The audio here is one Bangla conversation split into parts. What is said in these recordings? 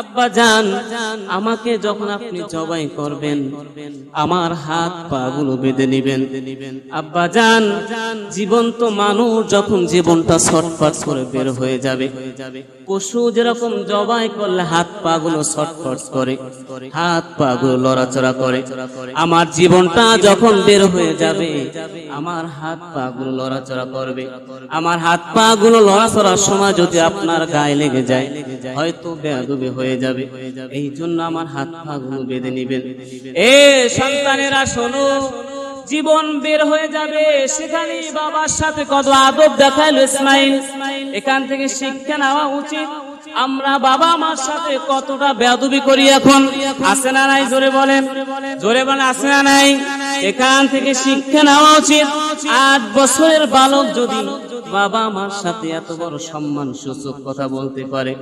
আব্বা জান, আমাকে যখন আপনি জবাই করবেন, আমার হাত পা গুলো বেঁধে নিবেন। আব্বা জান, জীবন্ত মানুষ যখন জীবনটা ছটফট করে বের হয়ে যাবে, পশু যেরকম জবাই করলে হাত পা গুলো ছটফট করে, হাত পা গুলো লড়াচড়া করে। আমার জীবনটা যখন বের হয়ে যাবে, আমার হাত পা গুলো লড়াচড়া করবে। আমার হাত পা গুলো লড়াচড়ার সময় যদি আপনার গায়ে লেগে যায় হয়তো বেয়াদবি হয়ে যাবে। এই জন্য আমার হাত পা গুলো বেঁধে নিবেন। এ সন্তানেরা, শোনো। জীবন বের হয়ে যাবে। সেখানে বাবার সাথে কত আদব দেখাইলো ইসমাইল। এখান থেকে শিক্ষা নেওয়া উচিত। আমরা বাবা মার সাথে কতটা বেয়াদবি করি এখন? আছে না নাই? জোরে বলেন। জোরে বলেন, আছে না নাই? এখান থেকে শিক্ষা নেওয়া উচিত। আট বছরের বালক যদি বাবা মার সাথে এত বড় সম্মান সূচক কথা বলতে পারে,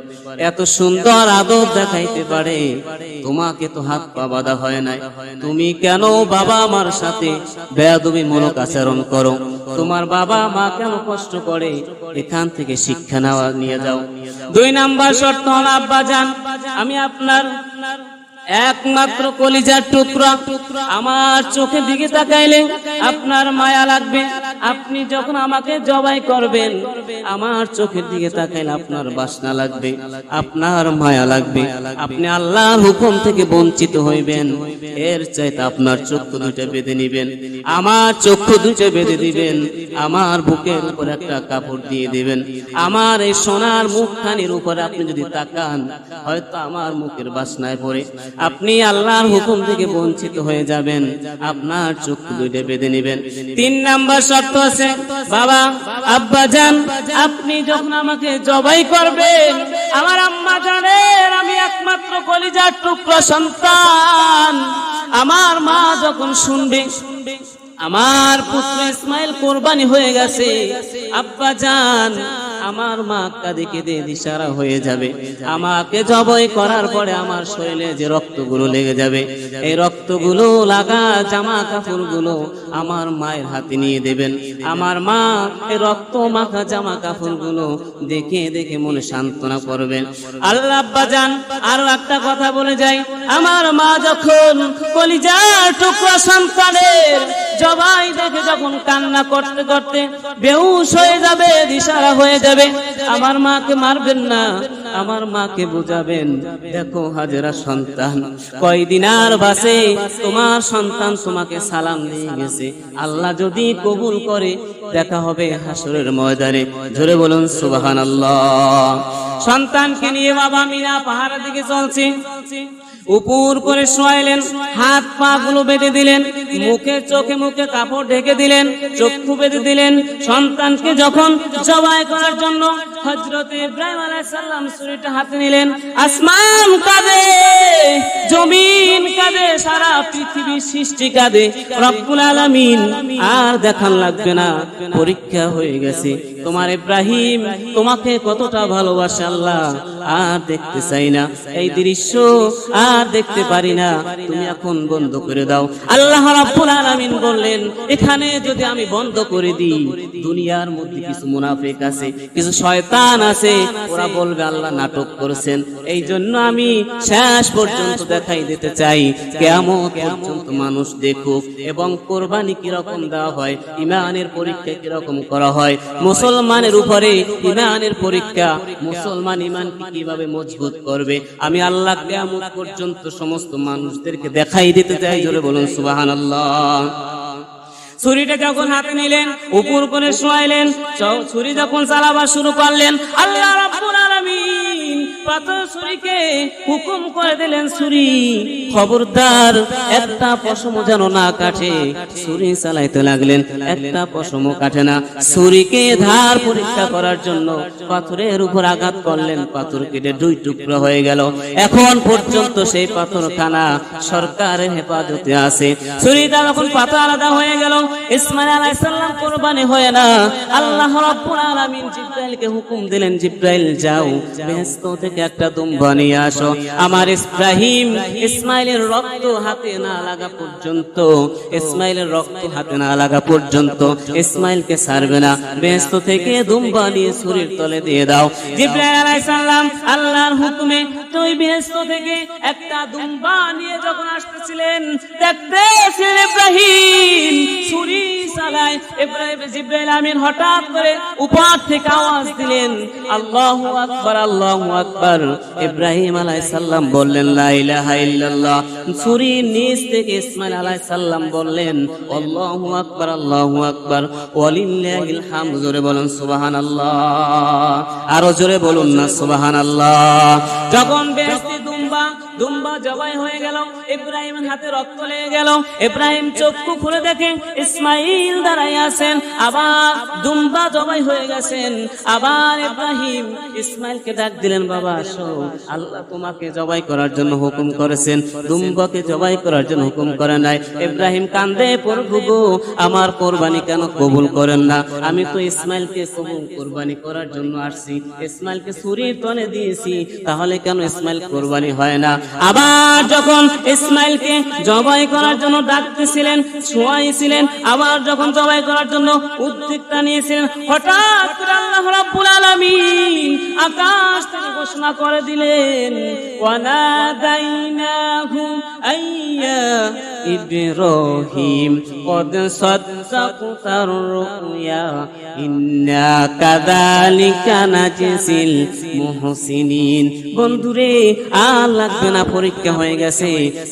এত সুন্দর আদব দেখাইতে পারে, তোমাকে তো হাত পা বাঁধা হয় নাই। তুমি কেন বাবা মার সাথে বেয়াদবি মূলক আচরণ করো? তোমার বাবা মা কেন কষ্ট করে? এখান থেকে শিক্ষা নেওয়া, নিয়ে যাও। দুই নাম্বার শর্ত হল আব্বা যান আমি আপনার একমাত্র কলিজার টুকরা আমার চোখের দিকে তাকাইলে আপনার মায়া লাগবে। আপনি যখন আমাকে জবাই করবেন, আমার চোখের দিকে তাকাইলে আপনার বাসনা লাগবে, আপনার মায়া লাগবে। আপনি আল্লাহর হুকুম থেকে বঞ্চিত হইবেন, এর চাইতে আপনার চক্ষু দুটো বেঁধে নিবেন, আমার চক্ষু দুটো বেঁধে দিবেন, আমার বুকের উপর একটা কাপড় দিয়ে দিবেন, আমার এই সোনার মুখখানির উপরে আপনি যদি তাকান, হয়তো আমার মুখের বাসনায় পড়ে। আপনি আল্লাহর হুকুম থেকে বঞ্চিত হয়ে যাবেন, আপনার চক্ষু দুইটা বেঁধে নিবেন। তিন নাম্বার শর্ত আছে বাবা, আব্বা যান, আপনি যখন আমাকে জবাই করবেন, আমার আম্মা জানেন আমি একমাত্র কলিজার টুকরো সন্তান। আমার মা যখন শুনবে, আমার পুত্র ইসমাইল কোরবানি হয়ে গেছে। আব্বা জান আমার মা কাঁদে কেঁদে দিশারা হয়ে যাবে। আমাকে জবই করার পরে আমার শরীরে যে রক্তগুলো লেগে যাবে, এই রক্তগুলো, লাগা জামা কাপড়গুলো আমার মায়ের হাতে নিয়ে দেবেন। আমার মা এই রক্ত মাখা জামা কাপড়গুলো দেখে দেখে মনে সান্ত্বনা করবেন। আল্লাহ আব্বা জান আরও একটা কথা বলে যাই। আমার মা যখন কলিজার টুকরা সন্তানের জবাই দেখে যখন কান্না করতে করতে বেহুশ হয়ে যাবে দিশারা হয়ে যাবে আমার মাকে মারবেন না, আমার মাকে বুঝাবেন। দেখো হাজেরা সন্তান, কয়দিন আর বাসে তোমার সন্তান তোমাকে সালাম দিয়ে গেছে। আল্লাহ যদি কবুল করে, দেখা হবে হাসরের ময়দানে। ধরে বলুন সুবাহান আল্লাহ সন্তানকে নিয়ে বাবা মিনা পাহাড়ের দিকে চলছে। উপর করে শোয়াইলেন, হাত পা গুলো বেঁধে দিলেন, মুখে চোখে মুখে কাপড় ঢেকে দিলেন, চক্ষু বেঁধে দিলেন, সন্তানকে যখন জবাই করার জন্য হজরত ইব্রাহিম আলাইহিস সালাম ছুরিটা হাতে নিলেন। আসমান কাঁদে, জমিন কাঁদে, সারা পৃথিবীর সৃষ্টি কাঁদে। রব্বুল আলামিন আর দেখান লাগবে না, পরীক্ষা হয়ে গেছে। তোমার ইব্রাহিম তোমাকে কতটা ভালোবাসে আল্লাহ, আর দেখতে চাই না। এই দৃশ্য আর দেখতে পারি না। তুমি এখন বন্ধ করে দাও। আল্লাহ রাব্বুল আলামিন বললেন, এখানে যদি আমি বন্ধ করে দিই, দুনিয়ার মধ্যে কিছু মুনাফিক আছে, কিছু শয়তান আছে, ওরা বলবে, আল্লাহ নাটক করেছেন। এই জন্য আমি শেষ পর্যন্ত দেখাই দিতে চাই কেমন পর্যন্ত মানুষ দেখুক এবং কোরবানি কীরকম দেওয়া হয় ইমানের পরীক্ষা কীরকম করা হয়, মুসলমানের উপরে ইমানের পরীক্ষা, মুসলমান ইমানকে কীভাবে মজবুত করবে? আমি আল্লাহ কেমন পর্যন্ত সমস্ত মানুষদেরকে দেখাই দিতে চাই, জোরে বলুন সুবাহান আল্লাহ ছুরিটা যখন হাতে নিলেন, উপর করে শোয়াইলেন ছুরি যখন চালাবার শুরু করলেন, আল্লাহ রাব্বুল আলামিন পাথর ছুরিকে হুকুম করে দিলেন ছুরি। খবরদার, একটা পশম যেন না কাটে। চালাইতে লাগলেন, একটা পশম কাটে না। ধার পরীক্ষা করার জন্য পাথরের উপর আঘাত করলেন, পাথর কেটে দুই টুকরো হয়ে গেল। এখন পর্যন্ত সেই সরকারের হেফাজতে আছে। যখন আলাদা হয়ে গেল। ইসমাইল কোরবানি না। আল্লাহ আলামিন জিব্রাইলকে হুকুম দিলেন, জিব্রাইল, যাও থেকে একটা দুম্বা নিয়ে আসো। আমার ইব্রাহিম ইসমাইলের রক্ত হাতে না লাগা পর্যন্ত, ইসমাইলের রক্ত হাতে না লাগা পর্যন্ত ইসমাইলকে ছাড়বে না। বেহেশত থেকে দুম্বা নিয়ে ছুরির তলে দিয়ে দাও। জিব্রাইল আল্লাহর হুকুমে বেহেস্ত থেকে একটা নিয়ে যখন আসতেছিলেন ইব্রাহিম। হঠাৎ করে উপর থেকে আওয়াজ দিলেন, আল্লাহু আকবার আল্লাহু আকবার। ইব্রাহিম আলাইহিস সালাম বললেন, লা ইলাহা ছুরির নিচ থেকে ইসমাইল আলাইহিস সালাম বললেন, আল্লাহু আকবার আল্লাহু আকবার। ওয়ালিল্লাহিল হামদ, জোরে বলুন, সুবহানাল্লাহ। আরও জোরে বলুন না, সুবহানাল্লাহ। যখন বেহেশতি দুম্বা জবাই হয়ে গেল ইব্রাহিমের হাতে রক্ত লেগে গেল। ইব্রাহিম আবার দুম্বা জবাই হয়ে গেছেন। আবার ইব্রাহিম ডাক দিলেন, বাবা জবাই করার জন্য হুকুম করেছেন। দুম্বাকে জবাই করার জন্য হুকুম করে নাই। ইব্রাহিম কান্দে, প্রভু গো, আমার কোরবানি কেন কবুল করেন না? আমি তো ইসমাইলকে কবুল কোরবানি করার জন্য আসছি। ইসমাইলকে ছুরির তনে দিয়েছি। তাহলে কেন ইসমাইল কোরবানি হয় না? আবার যখন ইসমাইলকে জবাই করার জন্য ডাকতেছিলেন, ছোঁয়াইছিলেন, আবার যখন জবাই করার জন্য উদ্যোগটা নিয়েছিলেন, হঠাৎ করে আল্লাহ রাব্বুল আলামিন আকাশ থেকে ঘোষণা করে দিলেন ওয়ানাদাইনাহু আইয়া ইব্রাহিম কদ সদ্দাকতার রুয়া। ইন্না কাযালিকা নাজিল মুহসিনিন। বন্ধুরে, আর না, পরীক্ষা হয়ে গেছে।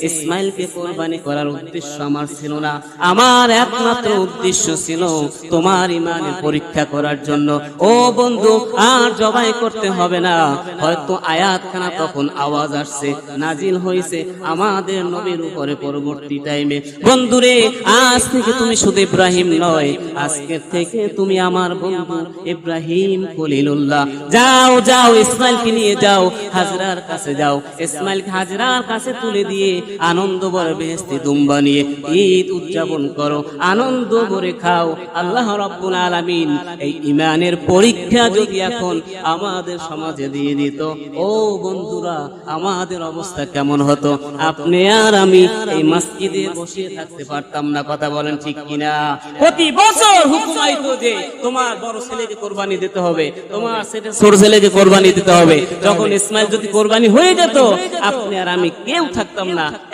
ইসমাইলকে কুরবানি করার উদ্দেশ্য আমার ছিল না। আমার একমাত্র উদ্দেশ্য ছিল তোমার ইমানের পরীক্ষা করার জন্য। ও বন্ধু, আর জবাই করতে হবে না। হয়তো আয়াতখানা তখন আওয়াজ আসছে, নাজিল হইছে। আমাদের নবীর উপরে পরবর্তী টাইমে বন্ধুরে, আজ থেকে তুমি শুধু ইব্রাহিম নয়, আজকে থেকে তুমি আমার বন্ধু ইব্রাহিম খলিলুল্লাহ। যাও যাও, ইসমাইলকে নিয়ে যাও, হাজরার কাছে যাও। ইসমাইল হাজরার কাছে তুলে দিয়ে আনন্দ ভরে বেহেস্তি দুম্বা নিয়ে ঈদ উদযাপন করো। আনন্দ ভরে খাও। আল্লাহ রব্বুল আলামিন এই ইমানের পরীক্ষা যদি এখন আমাদের সমাজে দিয়ে দিত, ও বন্ধুরা, আমাদের অবস্থা কেমন হতো? আপনি আর আমি এই মসজিদে বসে থাকতে পারতাম না, কথা বলেন ঠিক কিনা? প্রতি বছর হুকুম আইতো যে তোমার বড় ছেলেকে কোরবানি দিতে হবে, তোমার ছোট ছেলেকে কোরবানি দিতে হবে। যখন ইসমাইল যদি কোরবানি হয়ে যেত, আপনি আর আমি কেউ থাকতাম না।